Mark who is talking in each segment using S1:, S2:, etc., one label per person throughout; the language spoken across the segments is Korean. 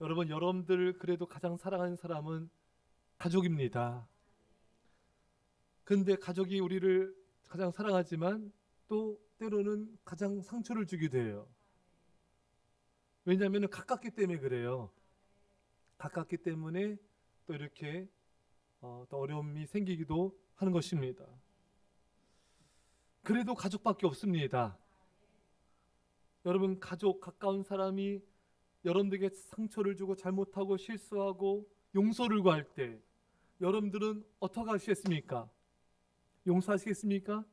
S1: 여러분 여러분들 그래도 가장 사랑하는 사람은 가족입니다. 근데 가족이 우리를 가장 사랑하지만 또 때로는 가장 상처를 주기도 해요. 왜냐하면 가깝기 때문에 그래요. 가깝기 때문에 또 이렇게 어, 또 어려움이 생기기도 하는 것입니다. 그래도 가족밖에 없습니다. 여러분 가족 가까운 사람이 여러분들에게 상처를 주고 잘못하고 실수하고 용서를 구할 때 여러분들은 어떻게 하시겠습니까? 용서하시겠습니까?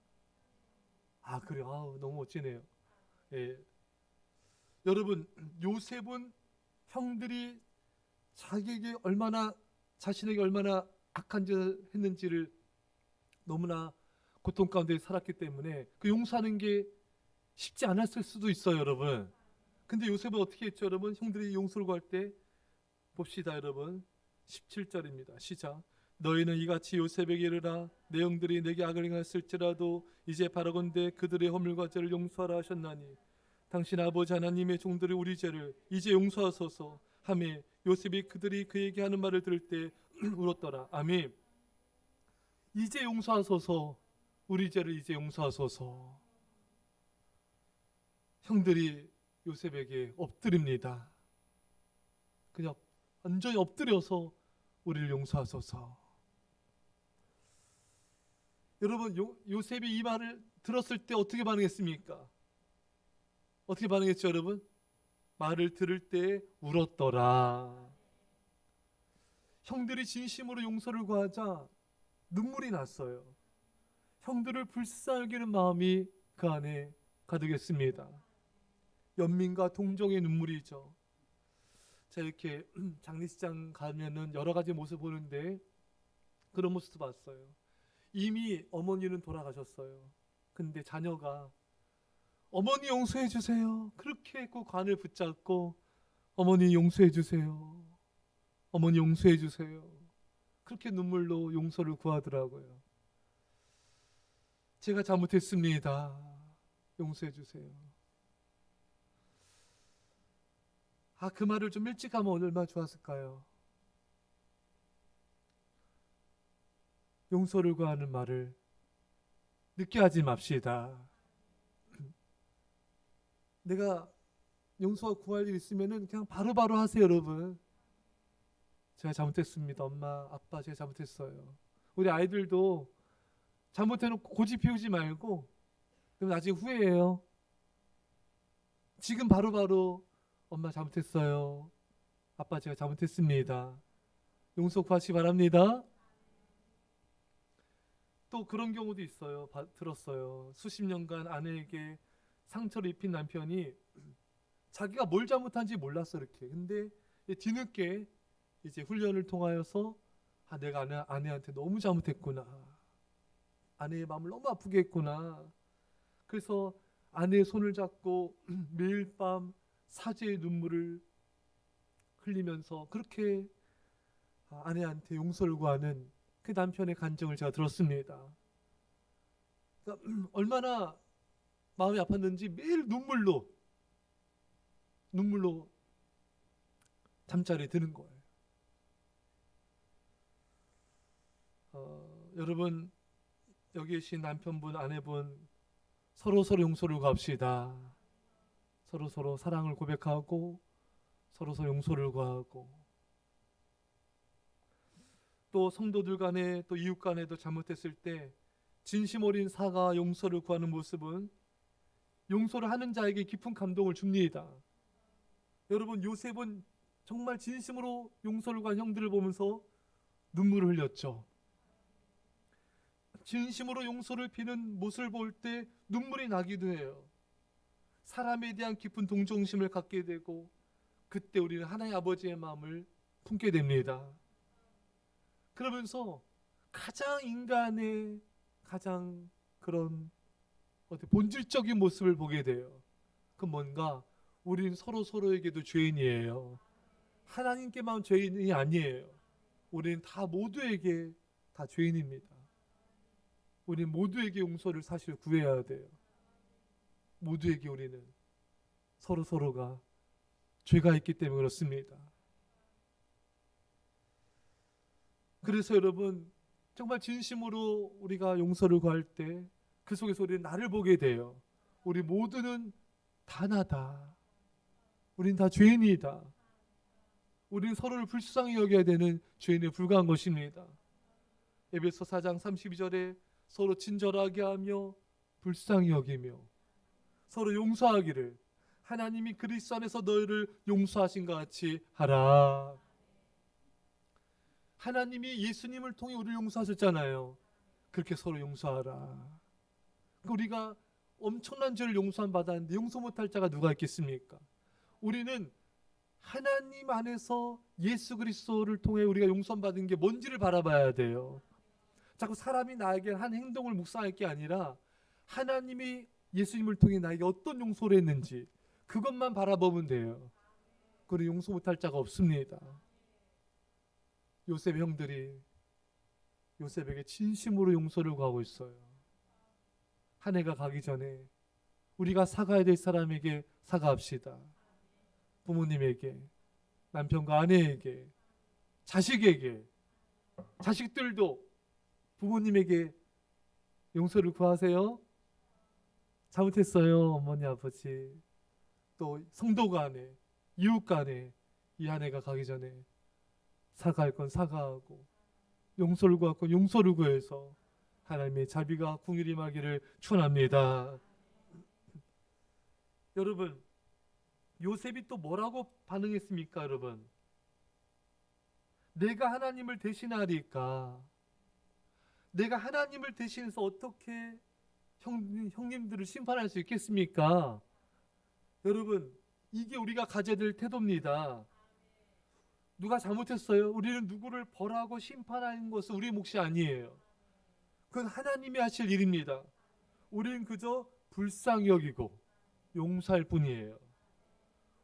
S1: 아 그래요. 아우, 너무 멋지네요. 예. 여러분 요셉은 형들이 자기에게 얼마나 자신에게 얼마나 악한 짓을 했는지를 너무나 고통 가운데 살았기 때문에 그 용서하는 게 쉽지 않았을 수도 있어요, 여러분. 근데 요셉은 어떻게 했죠, 여러분? 형들이 용서를 구할 때 봅시다, 여러분. 17절입니다. 시작. 너희는 이같이 요셉에게 이르라 내 형들이 내게 악을 행했을지라도 이제 바라건대 그들의 허물과 죄를 용서하라 하셨나니 당신 아버지 하나님의 종들의 우리 죄를 이제 용서하소서 하며 요셉이 그들이 그에게 하는 말을 들을 때 울었더라. 아멘. 이제 용서하소서. 우리 죄를 이제 용서하소서. 형들이 요셉에게 엎드립니다. 그냥 완전히 엎드려서 우리를 용서하소서. 여러분 요, 요셉이 이 말을 들었을 때 어떻게 반응했습니까? 어떻게 반응했죠, 여러분? 말을 들을 때 울었더라. 형들이 진심으로 용서를 구하자 눈물이 났어요. 형들을 불쌍히 는 마음이 그 안에 가득했습니다. 연민과 동정의 눈물이죠. 자 이렇게 장례식장 가면은 여러 가지 모습 보는데 그런 모습도 봤어요. 이미 어머니는 돌아가셨어요. 근데 자녀가 어머니 용서해 주세요. 그렇게 했고 관을 붙잡고 어머니 용서해 주세요. 어머니 용서해 주세요. 그렇게 눈물로 용서를 구하더라고요. 제가 잘못했습니다. 용서해 주세요. 아, 그 말을 좀 일찍 하면 얼마나 좋았을까요? 용서를 구하는 말을 늦게 하지 맙시다. 내가 용서 구할 일 있으면은 그냥 바로 바로 하세요, 여러분. 제가 잘못했습니다. 엄마, 아빠, 제가 잘못했어요. 우리 아이들도 잘못해놓고 고집 피우지 말고 그럼 나중에 후회해요. 지금 바로바로 엄마 잘못했어요. 아빠 제가 잘못했습니다. 용서 구하시 바랍니다. 또 그런 경우도 있어요. 바- 들었어요. 수십 년간 아내에게 상처를 입힌 남편이 자기가 뭘 잘못한지 몰랐어 이렇게. 근데 뒤늦게 이제 훈련을 통하여서 아 내가 아내, 아내한테 너무 잘못했구나. 아내의 마음을 너무 아프게 했구나. 그래서 아내의 손을 잡고 매일 밤 사죄의 눈물을 흘리면서 그렇게 아, 아내한테 용서를 구하는 그 남편의 간증을 제가 들었습니다. 그러니까 얼마나 마음이 아팠는지 매일 눈물로 눈물로 잠자리에 드는 거예요. 어, 여러분 여기 계신 남편분, 아내분 서로 서로 용서를 구합시다. 서로 서로 사랑을 고백하고 서로 서로 용서를 구하고 또 성도들 간에 또 이웃 간에도 잘못했을 때 진심 어린 사과 용서를 구하는 모습은 용서를 하는 자에게 깊은 감동을 줍니다. 여러분 요셉은 정말 진심으로 용서를 구한 형들을 보면서 눈물을 흘렸죠. 진심으로 용서를 비는 모습을 볼 때 눈물이 나기도 해요. 사람에 대한 깊은 동정심을 갖게 되고 그때 우리는 하나의 아버지의 마음을 품게 됩니다. 그러면서 가장 인간의 가장 그런 어떤 본질적인 모습을 보게 돼요. 그 뭔가 우리는 서로 서로에게도 죄인이에요. 하나님께만 죄인이 아니에요. 우리는 다 모두에게 다 죄인입니다. 우리 모두에게 용서를 사실 구해야 돼요. 모두에게 우리는 서로 서로가 죄가 있기 때문에 그렇습니다. 그래서 여러분 정말 진심으로 우리가 용서를 구할 때 그 속에서 우리는 나를 보게 돼요. 우리 모두는 단하다. 우린 다 죄인이다. 우린 서로를 불쌍히 여겨야 되는 죄인에 불과한 것입니다. 에베소 4장 32절에 서로 친절하게 하며 불쌍히 여기며 서로 용서하기를 하나님이 그리스도 안에서 너희를 용서하신 것 같이 하라. 하나님이 예수님을 통해 우리를 용서하셨잖아요. 그렇게 서로 용서하라. 우리가 엄청난 죄를 용서한 받았는데 용서 못할 자가 누가 있겠습니까? 우리는 하나님 안에서 예수 그리스도를 통해 우리가 용서 받은 게 뭔지를 바라봐야 돼요. 자꾸 사람이 나에게 한 행동을 묵상할 게 아니라 하나님이 예수님을 통해 나에게 어떤 용서를 했는지 그것만 바라보면 돼요. 그리고 용서 못할 자가 없습니다. 요셉 형들이 요셉에게 진심으로 용서를 구하고 있어요. 한 해가 가기 전에 우리가 사과해야 될 사람에게 사과합시다. 부모님에게, 남편과 아내에게, 자식에게, 자식들도 부모님에게 용서를 구하세요. 잘못했어요, 어머니, 아버지. 또 성도 간에, 이웃 간에 이한 해가 가기 전에 사과할 건 사과하고 용서를 구할 건 용서를 구해서 하나님의 자비가 궁일이 임하기를 축원합니다. 여러분 요셉이 또 뭐라고 반응했습니까, 여러분? 내가 하나님을 대신하리까? 내가 하나님을 대신해서 어떻게 형, 형님들을 심판할 수 있겠습니까? 여러분, 이게 우리가 가져야 될 태도입니다. 누가 잘못했어요? 우리는 누구를 벌하고 심판하는 것은 우리 몫이 아니에요. 그건 하나님이 하실 일입니다. 우리는 그저 불쌍히 여기고 용서할 뿐이에요.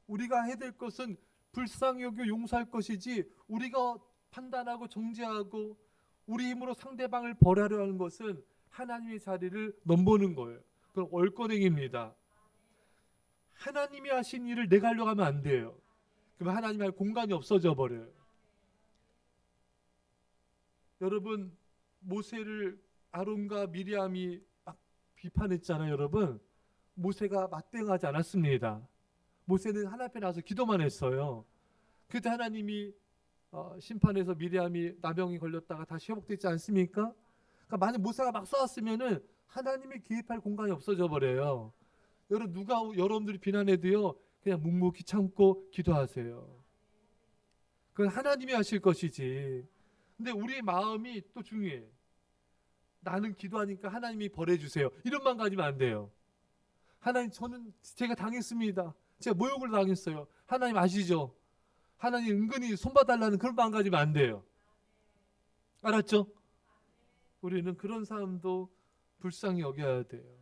S1: 우리가 해야 될 것은 불쌍히 여겨 용서할 것이지 우리가 판단하고 정죄하고 우리 힘으로 상대방을 벌하려 하는 것은 하나님의 자리를 넘보는 거예요. 그건 얼거행입니다. 하나님이 하신 일을 내가 하려고 하면 안 돼요. 그러면 하나님 할 공간이 없어져 버려요. 여러분 모세를 아론과 미리암이 막 비판했잖아요, 여러분. 모세가 맞대응하지 않았습니다. 모세는 하나님 앞에 나와서 기도만 했어요. 그때 하나님이 어, 심판에서 미리암이 나병이 걸렸다가 다시 회복되지 않습니까? 그러니까 만약 모세가 막 싸웠으면은 하나님이 개입할 공간이 없어져 버려요. 여러분 누가 여러분들이 비난해도요 그냥 묵묵히 참고 기도하세요. 그건 하나님이 하실 것이지. 근데 우리의 마음이 또 중요해. 나는 기도하니까 하나님이 벌해주세요. 이런만 가지면 안 돼요. 하나님 저는 제가 당했습니다. 제가 모욕을 당했어요. 하나님 아시죠? 하나님 은근히 손봐달라는 그런 마음 가지면 안 돼요. 알았죠? 우리는 그런 사람도 불쌍히 여겨야 돼요.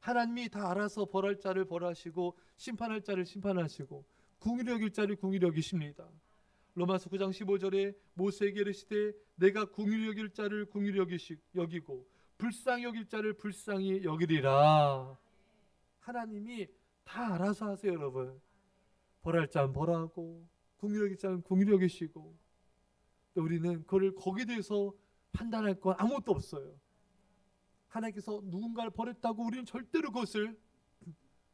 S1: 하나님이 다 알아서 벌할 자를 벌하시고 심판할 자를 심판하시고 궁일이 여길 자를 궁일이 여기십니다. 로마서 9장 15절에 모세에게 이르시되 내가 궁일이 여길 자를 여기시, 여기고 불쌍히 여길 자를 불쌍히 여기리라. 하나님이 다 알아서 하세요, 여러분. 벌할 자는 벌하고 궁일이 여길 자는 궁일이 여기시고 우리는 그를 거기에 대해서 판단할 건 아무것도 없어요. 하나님께서 누군가를 버렸다고 우리는 절대로 그것을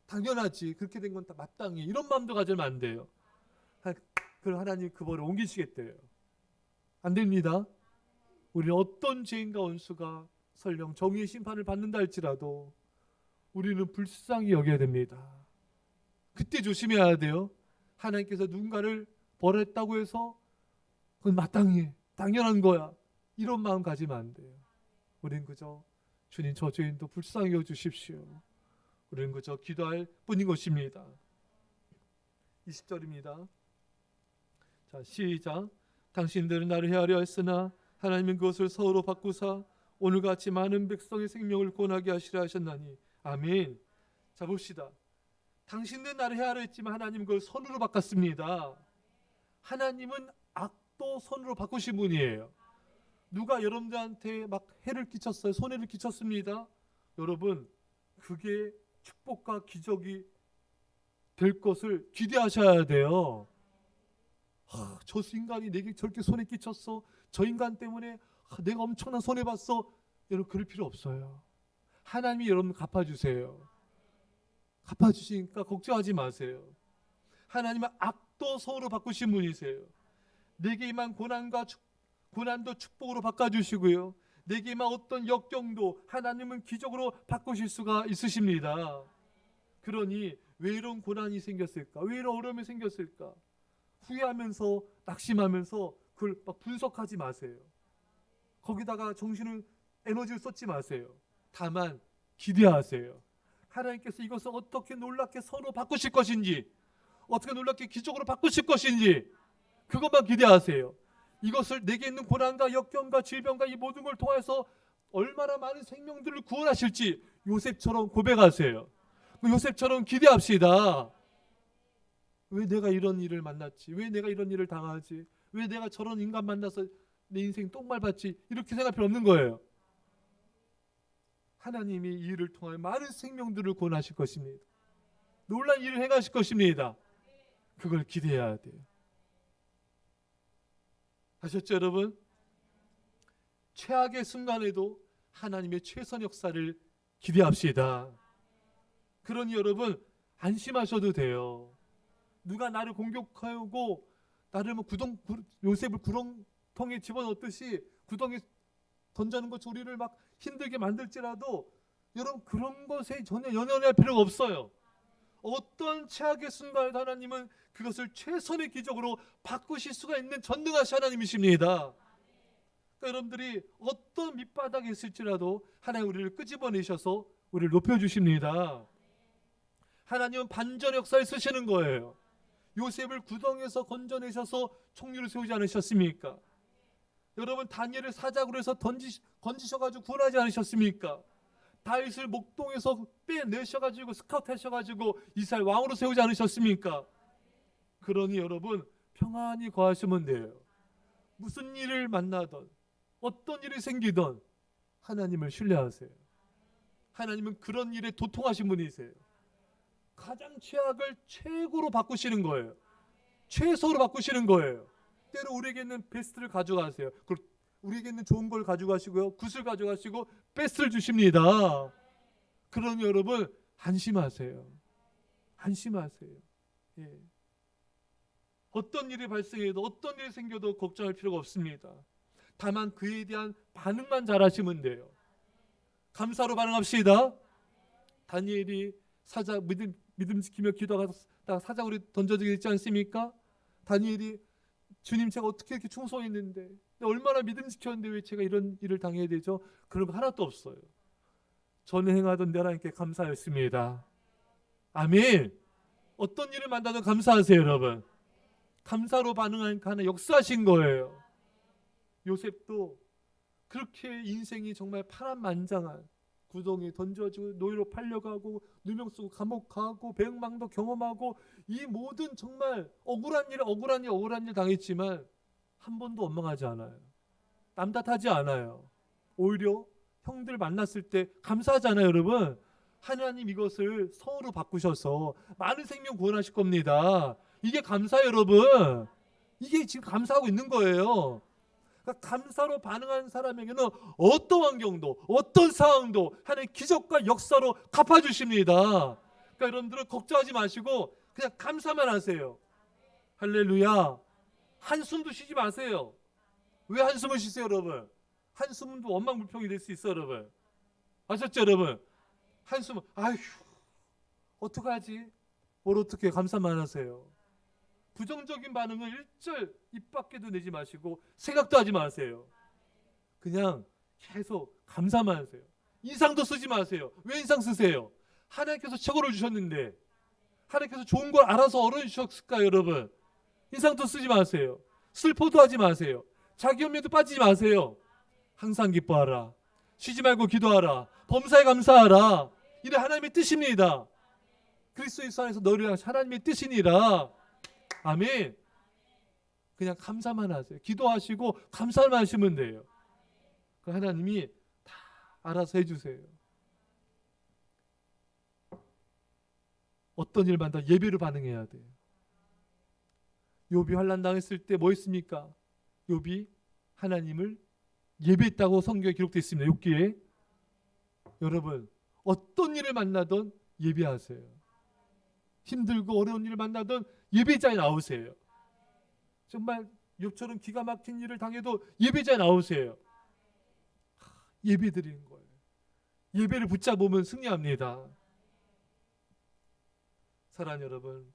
S1: 당연하지 그렇게 된 건 다 마땅해 이런 마음도 가지면 안 돼요. 그럼 하나님 그 벌을 옮기시겠대요. 안 됩니다. 우리는 어떤 죄인과 원수가 설령 정의의 심판을 받는다 할지라도 우리는 불쌍히 여겨야 됩니다. 그때 조심해야 돼요. 하나님께서 누군가를 벌했다고 해서 그건 마땅해. 당연한 거야. 이런 마음 가지면 안 돼요. 우린 그저 주님 저 죄인도 불쌍히 여겨 주십시오. 우리는 그저 기도할 뿐인 것입니다. 20절입니다. 자, 시작. 당신들은 나를 헤아려 했으나 하나님은 그것을 서로 바꾸사 오늘같이 많은 백성의 생명을 권하게 하시려 하셨나니 아멘. 자 봅시다. 당신들은 나를 헤아려 했지만 하나님은 그걸 선으로 바꿨습니다. 하나님은 악도 선으로 바꾸신 분이에요. 누가 여러분들한테 막 해를 끼쳤어요? 손해를 끼쳤습니다. 여러분, 그게 축복과 기적이 될 것을 기대하셔야 돼요. 아, 저 인간이 내게 저렇게 손에 끼쳤어. 저 인간 때문에 아, 내가 엄청난 손해 봤어. 여러분 그럴 필요 없어요. 하나님이 여러분 갚아주세요. 갚아주시니까 걱정하지 마세요. 하나님은 악도 서로 바꾸신 분이세요. 내게 임한 고난과 축, 고난도 축복으로 바꿔주시고요. 내게 임한 어떤 역경도 하나님은 기적으로 바꾸실 수가 있으십니다. 그러니 왜 이런 고난이 생겼을까? 왜 이런 어려움이 생겼을까? 후회하면서 낙심하면서 그걸 막 분석하지 마세요. 거기다가 정신을 에너지를 쏟지 마세요. 다만 기대하세요. 하나님께서 이것을 어떻게 놀랍게 서로 바꾸실 것인지, 어떻게 놀랍게 기적으로 바꾸실 것인지 그것만 기대하세요. 이것을 내게 있는 고난과 역경과 질병과 이 모든 걸 통해서 얼마나 많은 생명들을 구원하실지 요셉처럼 고백하세요. 그 요셉처럼 기대합시다. 왜 내가 이런 일을 만났지? 왜 내가 이런 일을 당하지? 왜 내가 저런 인간 만나서 내 인생 똥밟았지? 이렇게 생각할 필요 없는 거예요. 하나님이 이 일을 통하여 많은 생명들을 구원하실 것입니다. 놀란 일을 행하실 것입니다. 그걸 기대해야 돼요. 아셨죠, 여러분? 최악의 순간에도 하나님의 최선 역사를 기대합시다. 그러니 여러분 안심하셔도 돼요. 누가 나를 공격하고 나를 뭐 구덩 구, 요셉을 구렁텅이에 집어넣듯이 구덩이에 던져는 것 우리를 막 힘들게 만들지라도 여러분 그런 것에 전혀 연연할 필요가 없어요. 어떤 최악의 순간에도 하나님은 그것을 최선의 기적으로 바꾸실 수가 있는 전능하신 하나님이십니다. 그러니까 여러분들이 어떤 밑바닥에 있을지라도 하나님 우리를 끄집어내셔서 우리를 높여주십니다. 하나님은 반전 역사를 쓰시는 거예요. 요셉을 구덩이에서 건져내셔서 총리를 세우지 않으셨습니까? 여러분 다니엘을 사자굴에서 던지 건지셔가지고 구원하지 않으셨습니까? 다윗을 목동에서 빼내셔가지고 스카우트하셔가지고 이스라엘 왕으로 세우지 않으셨습니까? 그러니 여러분 평안히 거하시면 돼요. 무슨 일을 만나던 어떤 일이 생기던 하나님을 신뢰하세요. 하나님은 그런 일에 도통하신 분이세요. 가장 최악을 최고로 바꾸시는 거예요. 최소로 바꾸시는 거예요. 때로 우리에게 있는 베스트를 가져가세요. 그리고 우리에게 있는 좋은 걸 가져가시고요. 굿을 가져가시고 베스트를 주십니다. 그러니 여러분 안심하세요. 안심하세요. 예. 어떤 일이 발생해도 어떤 일이 생겨도 걱정할 필요가 없습니다. 다만 그에 대한 반응만 잘하시면 돼요. 감사로 반응합시다. 다니엘이 사자 믿음 믿음 지키며 기도하다가 사자굴에 던져지게 됐지 않습니까? 다니엘이 주님 제가 어떻게 이렇게 충성했는데 얼마나 믿음 지켰는데 왜 제가 이런 일을 당해야 되죠? 그런 거 하나도 없어요. 전에 행하던 내 하나님께 감사했습니다. 아멘. 어떤 일을 만나도 감사하세요, 여러분. 감사로 반응하는 하나 역사하신 거예요. 요셉도 그렇게 인생이 정말 파란만장한 구덩이에 던져지고 노예로 팔려가고 누명 쓰고 감옥 가고 배응망도 경험하고 이 모든 정말 억울한 일 억울한 일 억울한 일 당했지만 한 번도 원망하지 않아요. 남 탓하지 않아요. 오히려 형들 만났을 때 감사하잖아요, 여러분. 하나님 이것을 성으로 바꾸셔서 많은 생명 구원하실 겁니다. 이게 감사해요, 여러분. 이게 지금 감사하고 있는 거예요. 그러니까 감사로 반응하는 사람에게는 어떤 환경도 어떤 상황도 하나님 기적과 역사로 갚아주십니다. 그러니까 여러분들은 걱정하지 마시고 그냥 감사만 하세요. 할렐루야. 한숨도 쉬지 마세요. 왜 한숨을 쉬세요, 여러분? 한숨도 원망 불평이 될 수 있어요, 여러분. 아셨죠, 여러분? 한숨, 아휴, 어떡하지? 뭘 어떻게 감사만 하세요? 부정적인 반응을 일절 입 밖에도 내지 마시고 생각도 하지 마세요. 그냥 계속 감사만 하세요. 인상도 쓰지 마세요. 왜 인상 쓰세요? 하나님께서 최고를 주셨는데 하나님께서 좋은 걸 알아서 얼어 주셨을까요, 여러분? 인상도 쓰지 마세요. 슬퍼도 하지 마세요. 자기 연매도 빠지지 마세요. 항상 기뻐하라. 쉬지 말고 기도하라. 범사에 감사하라. 이게 하나님의 뜻입니다. 그리스도 안에서 너를 향한 하나님의 뜻이니라. 아멘. 그냥 감사만 하세요. 기도하시고 감사만 하시면 돼요. 그 하나님이 다 알아서 해주세요. 어떤 일만 다 예배로 반응해야 돼요. 욥이 환난 당했을 때 뭐 했습니까? 욥이 하나님을 예배했다고 성경에 기록되어 있습니다. 욥기에 여러분 어떤 일을 만나던 예배하세요. 힘들고 어려운 일을 만나던 예배자에 나오세요. 정말 욥처럼 기가 막힌 일을 당해도 예배자에 나오세요. 하, 예배 드리는 거예요. 예배를 붙잡으면 승리합니다. 사랑 여러분,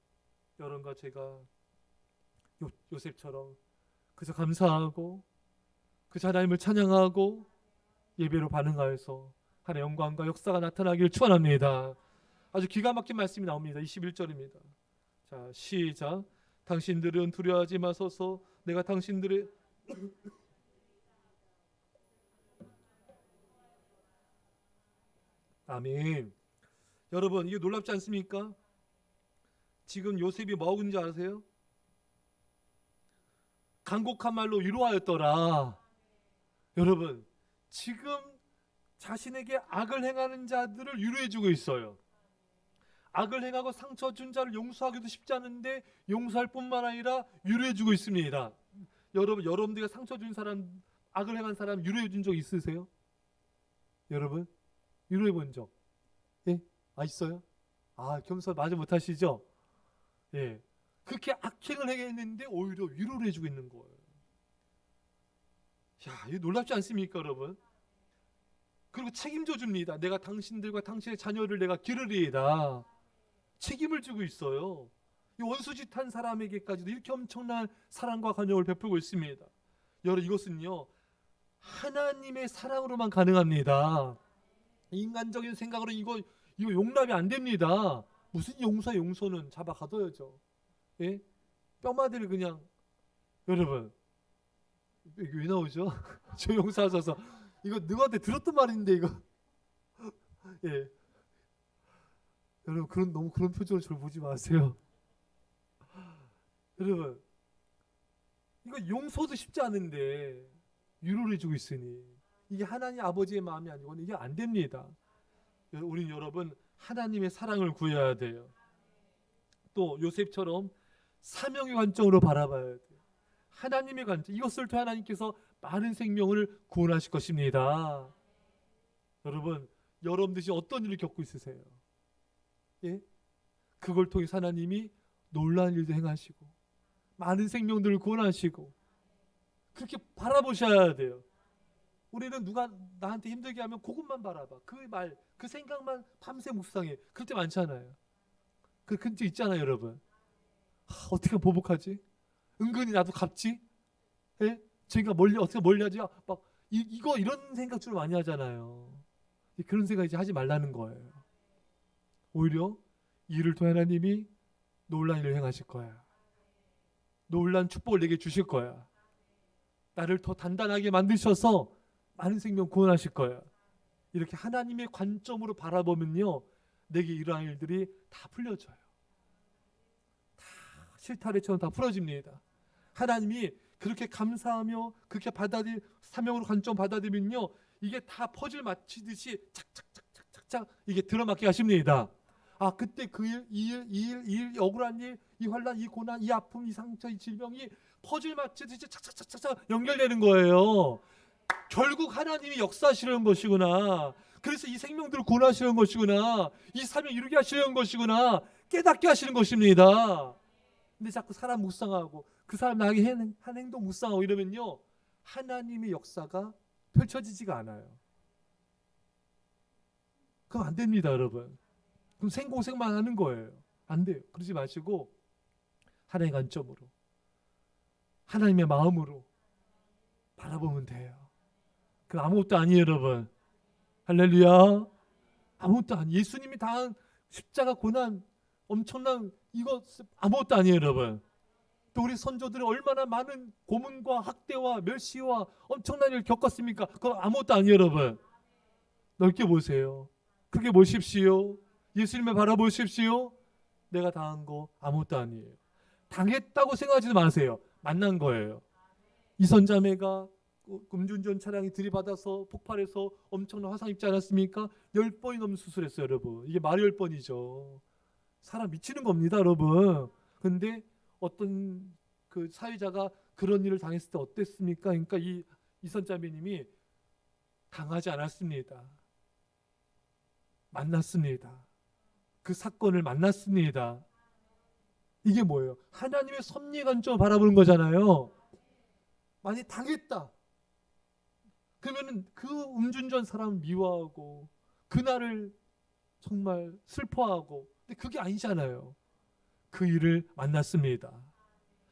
S1: 여러분과 제가 요, 요셉처럼 그저 감사하고 그저 하나님을 찬양하고 예배로 반응하여서 하나의 영광과 역사가 나타나기를 축원합니다. 아주 기가 막힌 말씀이 나옵니다. 21절입니다. 자, 시작. 당신들은 두려워하지 마소서. 내가 당신들의 아멘. 여러분, 이게 놀랍지 않습니까? 지금 요셉이 뭐 하고 있는지 아세요? 간곡한 말로 위로하였더라. 여러분, 지금 자신에게 악을 행하는 자들을 위로해 주고 있어요. 악을 행하고 상처 준 자를 용서하기도 쉽지 않은데 용서할 뿐만 아니라 위로해 주고 있습니다. 여러분, 여러분들이 상처 준 사람, 악을 행한 사람 위로해 준 적 있으세요? 여러분, 위로해 본 적? 예? 아 있어요? 아, 겸손 마저 못 하시죠? 예. 그렇게 악행을 행했는데 오히려 위로를 해주고 있는 거예요. 야, 이거 놀랍지 않습니까, 여러분? 그리고 책임져 줍니다. 내가 당신들과 당신의 자녀를 내가 기르리이다. 책임을 지고 있어요. 이 원수짓한 사람에게까지도 이렇게 엄청난 사랑과 간용을 베풀고 있습니다. 여러분 이것은요 하나님의 사랑으로만 가능합니다. 인간적인 생각으로 이거 이거 용납이 안 됩니다. 무슨 용서 용서는 잡아 가둬야죠. 예? 뼈마디를 그냥 여러분 왜 나오죠? 저 용서하셔서 이거 누구한테 들었던 말인데 이거 예 여러분 그런 너무 그런 표정을 저를 보지 마세요. 여러분 이거 용서도 쉽지 않은데 위로를 해주고 있으니 이게 하나님 아버지의 마음이 아니고는 이게 안 됩니다. 우리 여러분 하나님의 사랑을 구해야 돼요. 또 요셉처럼 사명의 관점으로 바라봐야 돼요. 하나님의 관점 이것을 통해 하나님께서 많은 생명을 구원하실 것입니다. 여러분 여러분들이 어떤 일을 겪고 있으세요? 예? 그걸 통해 하나님이 놀라운 일도 행하시고 많은 생명들을 구원하시고 그렇게 바라보셔야 돼요. 우리는 누가 나한테 힘들게 하면 그것만 바라봐. 그 말, 그 생각만 밤새 묵상해. 그럴 때 많잖아요. 그 근처 있잖아요, 여러분. 하, 어떻게 하면 보복하지? 은근히 나도 갚지? 예? 제가 멀리 어떻게 멀리 하지? 아, 막 이, 이거 이런 생각 주로 많이 하잖아요. 그런 생각 이제 하지 말라는 거예요. 오히려 이를 통해 하나님이 놀란 일을 행하실 거야. 놀란 축복을 내게 주실 거야. 나를 더 단단하게 만드셔서 많은 생명 구원하실 거야. 이렇게 하나님의 관점으로 바라보면요. 내게 이러한 일들이 다 풀려져요. 다 실타래처럼 다 풀어집니다. 하나님이 그렇게 감사하며 그렇게 받아들 사명으로 관점 받아들면요. 이게 다 퍼즐 맞히듯이 착착착착착착 이게 들어맞게 하십니다. 아 그때 그 일, 이 일, 이 일, 이 일, 억울한 일, 이 환란, 이 고난, 이 아픔, 이 상처, 이 질병이 퍼즐 맞히듯이 착착착착착 연결되는 거예요. 결국 하나님이 역사하시는 것이구나. 그래서 이 생명들을 구원하시는 것이구나. 이 사명 이루게 하시는 것이구나. 깨닫게 하시는 것입니다. 근데 자꾸 사람 묵상하고 그 사람 나에게 한 행동 묵상하고 이러면요. 하나님의 역사가 펼쳐지지가 않아요. 그럼 안 됩니다, 여러분. 그럼 생고생만 하는 거예요. 안 돼요. 그러지 마시고 하나님의 관점으로 하나님의 마음으로 바라보면 돼요. 그 아무것도 아니에요, 여러분. 할렐루야. 아무것도 아니. 예수님이 당한 십자가 고난 엄청난 이거 아무것도 아니에요, 여러분. 또 우리 선조들은 얼마나 많은 고문과 학대와 멸시와 엄청난 일을 겪었습니까? 그건 아무것도 아니에요, 여러분. 넓게 보세요. 크게 보십시오. 예수님을 바라보십시오. 내가 당한 거 아무것도 아니에요. 당했다고 생각하지도 마세요. 만난 거예요. 이선자매가 음주운전 차량이 들이받아서 폭발해서 엄청난 화상 입지 않았습니까? 열 번이 넘는 수술했어요, 여러분. 이게 말이 열 번이죠. 사람 미치는 겁니다, 여러분. 근데 어떤 그 사회자가 그런 일을 당했을 때 어땠습니까? 그러니까 이 이선자매님이 당하지 않았습니다. 만났습니다. 그 사건을 만났습니다. 이게 뭐예요? 하나님의 섭리 관점 바라보는 거잖아요. 많이 당했다. 그러면은 그 음주운전 사람 미워하고 그날을 정말 슬퍼하고 근데 그게 아니잖아요. 그 일을 만났습니다.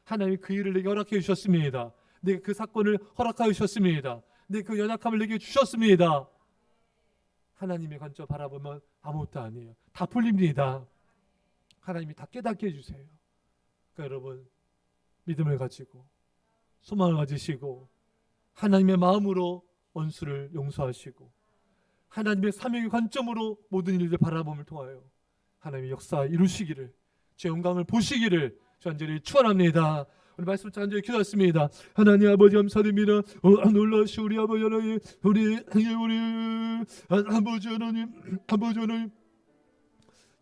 S1: 하나님이 그 일을 내게 허락해 주셨습니다. 내게 그 사건을 허락하여 주셨습니다. 내게 그 연약함을 내게 주셨습니다. 하나님의 관점 바라보면 아무것도 아니에요. 다 풀립니다. 하나님이 다 깨닫게 해주세요. 그러니까 여러분 믿음을 가지고 소망을 가지시고 하나님의 마음으로 원수를 용서하시고 하나님의 사명의 관점으로 모든 일을 바라봄을 통하여 하나님의 역사 이루시기를 제 영광을 보시기를 간절히 축원합니다. 오늘 말씀 간절히 기도했습니다. 하나님 아버지 감사드립니다. 어, 놀라시 우리 아버지 하나님 우리 우리 아, 아버지 하나님 아버지 하나님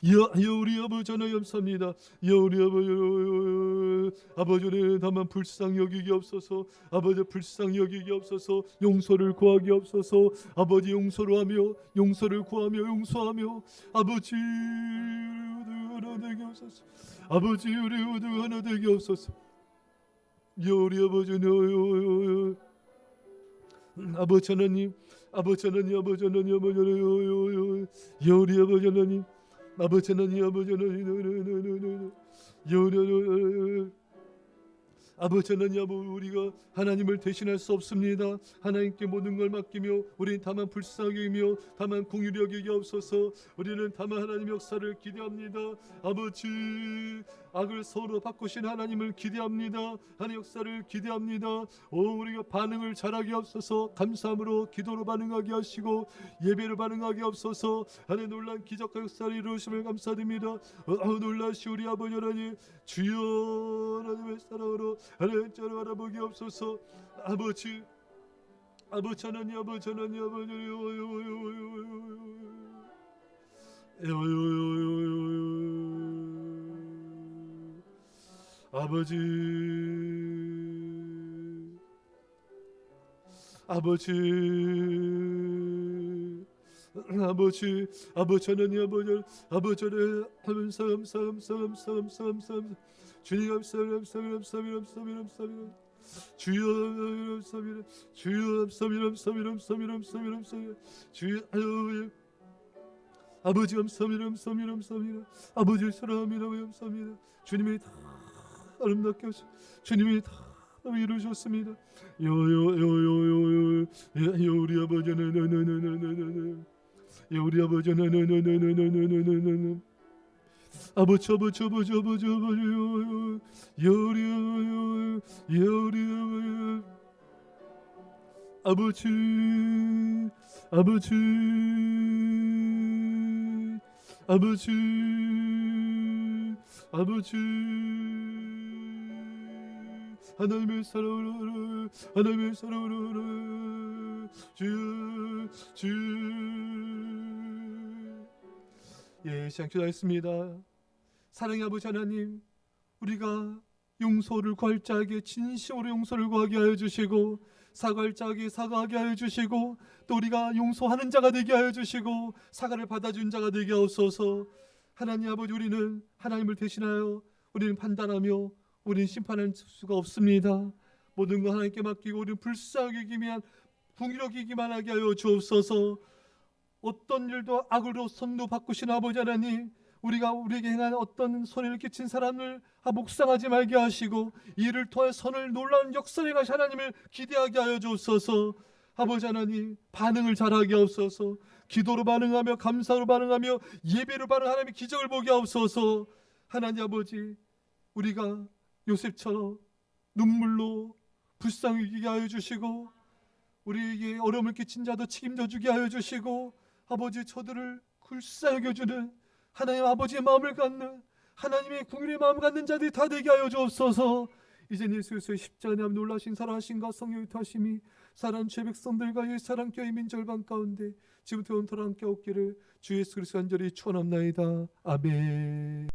S1: 여, 여 우리 아버지 하나님 감사합니다. 여 우리 아버지 아버지는 다만 불쌍히 여기기 없어서 아버지 불쌍히 여기기 없어서 용서를 구하기 없어서 아버지 용서를 하며 용서를 구하며 용서하며 아버지 우리 하나 되게 없어서 아버지 우리 우리 하나 되게 없어서 여 우리 아버지는 여, 여, 여, 아버지 하나님 아버지 하나님 아버지 하나님 아버지 하나님 여, 여, 여, 여 우리 아버지 하나님 아버지 하나님 아버지 하나님 여여 아버지 하나님 아버지 우리가 하나님을 대신할 수 없습니다. 하나님께 모든 걸 맡기며 우리는 다만 불쌍히 여기며 다만 여기게 없어서 우리는 다만 하나님 역사를 기대합니다. 아버지 악을 서로 바꾸신 하나님을 기대합니다. 하나님 역사를 기대합니다. 오 우리가 반응을 잘하게 없어서 감사함으로 기도로 반응하게 하시고 예배로 반응하게 없어서 하나님 놀란 기적과 역사를 이루심을 감사드립니다. 어, 어, 놀라시 우리 아버지 하나님 주여 하나님의 사랑으로 하나님 저를 바라보게 없어서 아버지 아버지 하나님 아버지 하나님 아버지 아버지 아버지 아버지 아버지 하나님 아버지 아버지 하나님 감사 감사 감사 감사 감사 주님 감사 감사 감사 감사 감사 감사 주여 섬이라 주여 섬이라 섬이라 섬이라 섬이라 섬이라 주여 하여 아버지 섬이라 섬이라 섬이라 아버지 사랑이라 섬이라 주님이 다 아름답게 하시 주님이 다 이루셨습니다 요 우리 아버지 요 우리 아버지 네네네네네네네네 아버지 아버지 아버지 아버지 아버지 요리 요요 아버지 아버지 아버지 아버지 하나님의 사랑으로 하나님의 사랑으로 주주 예, 시간 기도했습니다. 사랑의 아버지 하나님, 우리가 용서를 구할 자에게 진심으로 용서를 구하게 하여 주시고 사과할 자에게 사과하게 하여 주시고 또 우리가 용서하는 자가 되게 하여 주시고 사과를 받아준 자가 되게 하옵소서. 하나님 아버지 우리는 하나님을 대신하여 우리는 판단하며 우리는 심판할 수가 없습니다. 모든 거 하나님께 맡기고 우리는 불쌍하게 기만 풍요롭기만 하게 하여 주옵소서. 어떤 일도 악으로 선도 바꾸신 아버지 하나님 우리가 우리에게 행한 어떤 손해를 끼친 사람을 아, 묵상하지 말게 하시고 이를 통해 선을 놀라운 역사에 가시 하나님을 기대하게 하여 주옵소서 아버지 하나님 반응을 잘하게 하옵소서 기도로 반응하며 감사로 반응하며 예배로 반응하며 기적을 보게 하옵소서 하나님 아버지 우리가 요셉처럼 눈물로 불쌍히 여기게 하여 주시고 우리에게 어려움을 끼친 자도 책임져 주게 하여 주시고 아버지 저들을 불쌍히 여겨주는 하나님 아버지의 마음을 갖는 하나님의 궁일의 마음을 갖는 자들이 다 되게 하여 주옵소서. 이제 예수 그리스도의 십자가에 함 놀라신 살아하신가 성령의 타심이 사람 죄 백성들과 의 사람 껴 이민 절반 가운데 지금부터 영토로 함께 없기를 주 예수 그리스도 간절히 축원합나이다. 아멘